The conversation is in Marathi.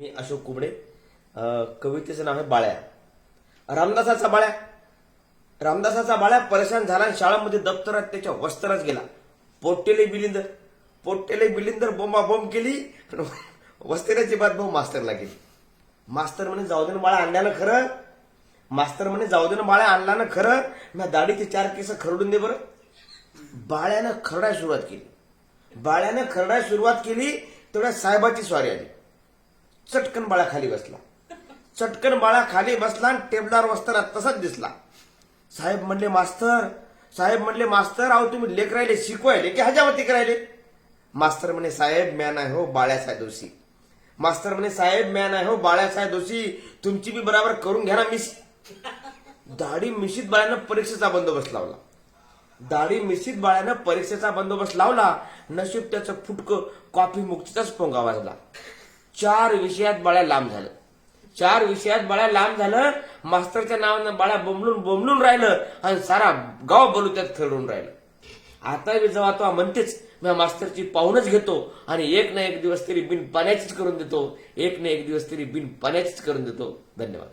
मी अशोक कुबडे. कवितेचं नाव आहे बाळ्या. रामदासाचा बाळ्या. रामदासाचा बाळ्या परेशान झाला आणि दप्तरात त्याच्या वस्त्रात गेला. पोट्टेले बिलिंदर. पोट्टेले बिलिंदर बोंबा बोंब केली वस्त्राची बात भाऊ मास्तरला गेली. मास्तर म्हणे जाऊ दे ना बाळा आणल्यानं खरं. मास्तर म्हणे जाऊ दे ना बाळ्या आणला ना खरं. मी दाढीचे चार केस खरडून दे बरं. बाळ्यानं खरडाय सुरुवात केली. बाळ्यानं खरडाय सुरुवात केली तेवढ्या साहेबाची स्वारी आली. चटकन बाळा खाली बसला. चटकन बाळा खाली बसला आणि टेबलावर बसताना तसाच दिसला. साहेब म्हणले मास्तर साहेब म्हणले मास्तर अहो तुम्ही लेख राहिले शिकवायले की हजावती करायले? मास्तर म्हणे साहेब म्या नाही हो बाळ्यासाहेब दोषी. मास्तर म्हणे साहेब म्या नाही हो बाळ्यासाहेब दोषी. तुमची बी बराबर करून घ्या ना मिस दाढी मिशीत बाळ्यानं परीक्षेचा बंदोबस्त लावला. दाढी मिशीत बाळ्यानं परीक्षेचा बंदोबस्त लावला नशीब त्याचं फुटकं कॉफी मुक्तीचाच पोंगा वाजला चार विषयात बाळ्या लांब झालं. चार विषयात बाळ्या लांब झालं मास्तरच्या नावानं बाळ्या बोंबलून बोंबलून राहिलं आणि सारा गाव बलुत्यात त्यात खेळून राहिलं. आता मी जेव्हा तो म्हणतेच मी मास्तरची पाहूनच घेतो आणि एक ना एक दिवस तरी बिन पाण्याचीच करून देतो. एक ना एक दिवस तरी बिन पाण्याचीच करून देतो. धन्यवाद.